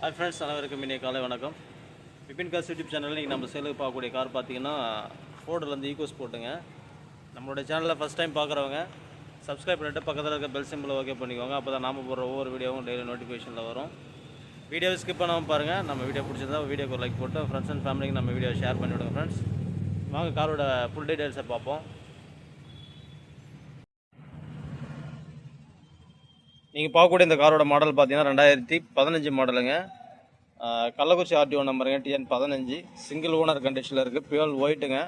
Hi friends அனைவருக்கும் இன்றைய காலை வணக்கம். விபின் காஸ் யூடியூப் சேனலில் இன்றைக்கி நம்ம சேலுக்கு பார்க்கக்கூடிய கார் பார்த்தீங்கன்னா ஃபோர்டுலேருந்து ஈகோஸ் போட்டுங்க நம்மளோட சேனலில் ஃபஸ்ட் டைம் பார்க்குறவங்க சப்ஸ்கிரைப் பண்ணிட்டு பக்கத்தில் இருக்க பெல் சிம்பிளை ஓகே பண்ணிக்கோங்க. அப்போ தான் நாம போடுற ஒவ்வொரு வீடியோவும் டெய்லி நோட்டிஃபிகேஷனில் வரும். வீடியோ ஸ்கிப் பண்ணாமல் பாருங்கள் நம்ம வீடியோ பிடிச்சிருந்தா வீடியோக்கு ஒரு லைக் போட்டு ஃப்ரெண்ட்ஸ் அண்ட் ஃபேமிலிக்கு நம்ம வீடியோ ஷேர் பண்ணிவிடுங்க ஃப்ரெண்ட்ஸ் வாங்க காரோட ஃபுல் டீட்டெயில்ஸை பார்ப்போம். நீங்கள் பார்க்கக்கூடிய இந்த காரோட மாடல் பார்த்தீங்கன்னா ரெண்டாயிரத்தி பதினஞ்சு மாடலுங்க கள்ளக்குறிச்சி ஆர்டிஓ நம்பருங்க டிஎன் பதினஞ்சு. சிங்கிள் ஓனர் கண்டிஷனில் இருக்குது பியூல் ஒயிட்டுங்க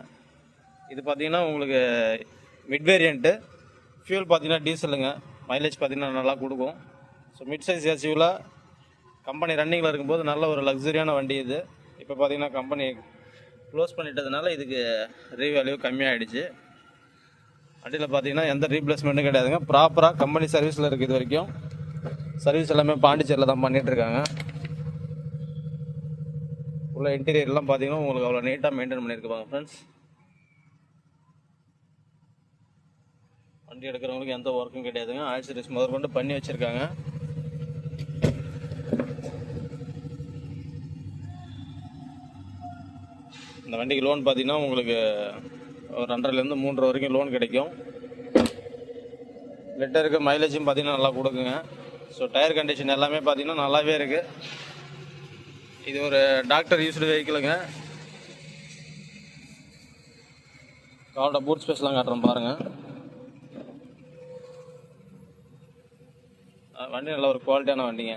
இது பார்த்தீங்கன்னா உங்களுக்கு மிட் வேரியண்ட்டு ஃபியூல் பார்த்தீங்கன்னா டீசலுங்க மைலேஜ் பார்த்தீங்கன்னா நல்லா கொடுக்கும். ஸோ மிட் சைஸ் எஸ்யூவில் கம்பெனி ரன்னிங்கில் இருக்கும்போது நல்ல ஒரு லக்ஸரியான வண்டி இது. இப்போ பார்த்தீங்கன்னா கம்பெனி க்ளோஸ் பண்ணிட்டதுனால இதுக்கு ரீவேல்யூ கம்மியாகிடுச்சு வண்டியில் பார்த்தீங்கன்னா எந்த ரீப்ளேஸ்மெண்ட்டும் கிடையாதுங்க. ப்ராப்பராக கம்பெனி சர்வீஸில் இருக்குது இது வரைக்கும். சர்வீஸ் எல்லாமே பாண்டிச்சேரியில் தான் பண்ணிகிட்ருக்காங்க இருக்காங்க. உள்ள இன்டீரியர்லாம் பார்த்தீங்கன்னா உங்களுக்கு அவ்வளோ நீட்டாக மெயின்டைன் பண்ணியிருக்காங்க ஃப்ரெண்ட்ஸ் வண்டி எடுக்கிறவங்களுக்கு எந்த ஒர்க்கும் கிடையாதுங்க. ஆயில் சர்வீஸ் முதற்கொண்டு பண்ணி வச்சுருக்காங்க. இந்த வண்டிக்கு லோன் பார்த்தீங்கன்னா உங்களுக்கு ஒரு ரெண்டரைலேருந்து மூன்றரை வரைக்கும் லோன் கிடைக்கும். லிட்டருக்கு மைலேஜும் பார்த்தீங்கன்னா நல்லா கொடுக்குங்க. ஸோ டயர் கண்டிஷன் எல்லாமே பார்த்தீங்கன்னா நல்லாவே இருக்குது இது ஒரு டாக்டர் யூஸ்டு வெஹிக்கிளுங்க காரோட பூட் ஸ்பேஸ்லாம் காட்டுறேன் பாருங்கள் வண்டி நல்ல ஒரு குவாலிட்டியான வண்டிங்க.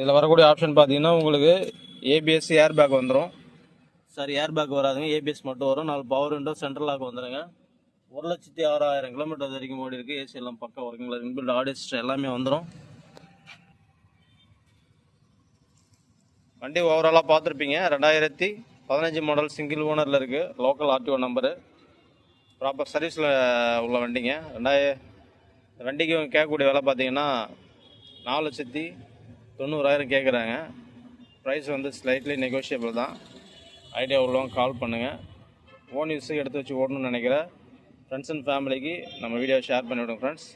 இதில் வரக்கூடிய ஆப்ஷன் பார்த்தீங்கன்னா உங்களுக்கு ஏபிஎஸ் ஏர் பேக் வந்துடும் சாரி ஏர் பேக் வராதுங்க. ஏபிஎஸ் மட்டும் வரும். நாலு பவர் விண்டோ சென்ட்ரல் லாக் வந்துடுங்க ஒரு லட்சத்தி ஆறாயிரம் கிலோமீட்டர் வரைக்கும் ஓடி இருக்குது ஏசி எல்லாம் பக்கம் ஒர்க்கிங்கில் இன்பில்ட் ஆடியோ எல்லாமே வந்துடும் வண்டி ஓவராலாக பார்த்துருப்பீங்க. ரெண்டாயிரத்தி பதினஞ்சு மாடல் சிங்கிள் ஓனரில் இருக்குது லோக்கல் ஆர்டிஓ நம்பரு ப்ராப்பர் சர்வீஸில் உள்ள வண்டிங்க. ரெண்டாயிர வண்டிக்கு கேட்கக்கூடிய விலை பார்த்தீங்கன்னா நாலு லட்சத்தி தொண்ணூறாயிரம் கேட்குறாங்க. ப்ரைஸ் வந்து ஸ்லைட்லி நெகோஷியபிள் தான். ஐடியா உள்ளவங்க கால் பண்ணுங்கள் ஓன் யூஸுக்கு எடுத்து வச்சு ஓடணும்னு நினைக்கிற ஃப்ரெண்ட்ஸ் அண்ட் ஃபேமிலிக்கு நம்ம வீடியோ ஷேர் பண்ணிவிடுங்க ஃப்ரெண்ட்ஸ்